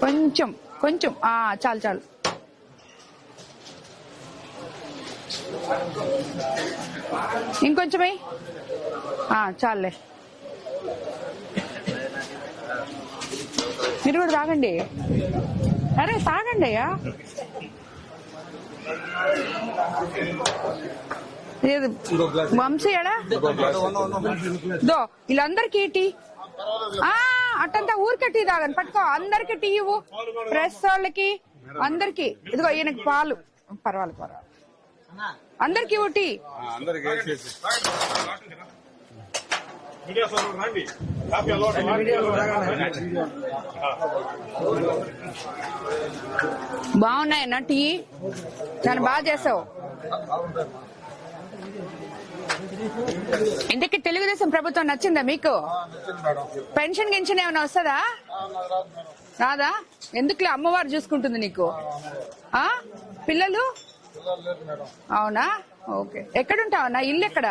కొంచెం కొంచెం. ఆ చాలు చాలు. ఇంకొంచెం వెయ్యి. ఆ చాలులే. మీరు కూడా తాగండి. అరే తాగండి అయ్యా. ఏది? వంశీ ఎడా దో వీళ్ళందరికీ టీ ఆ అట్టంతా ఊరికే టీ తాగండి పట్టుకో అందరికి టీ ఇవ్వు. ప్రెస్ వాళ్ళకి అందరికి. ఇదిగో ఈయనకి పాలు. పర్వాలేదు పర్వాలేదు. అందరికి ఇవ్వు టీ. బాగున్నాయన్న టీ? చాలా బాగా చేసావు. ఇంతకీ తెలుగుదేశం ప్రభుత్వం నచ్చిందా మీకు? పెన్షన్ గిన్షన్ ఏమైనా వస్తుందా? రాదా ఎందుకులే అమ్మవారు చూసుకుంటుంది నీకు? ఆ పిల్లలు? అవునా? ఓకే. ఎక్కడుంటావన్నా ఇల్లు ఎక్కడ?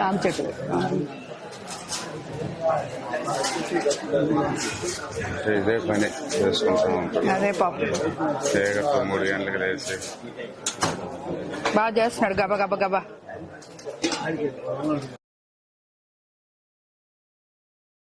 రామ్ చెట్టు ఇదే పని చేసుకుంటాం ఉంటాం అదే పాపం చేయగలుగుతా మూడు గంటలకు లేచి బాగా చేస్తున్నాడు గబా గబా గబా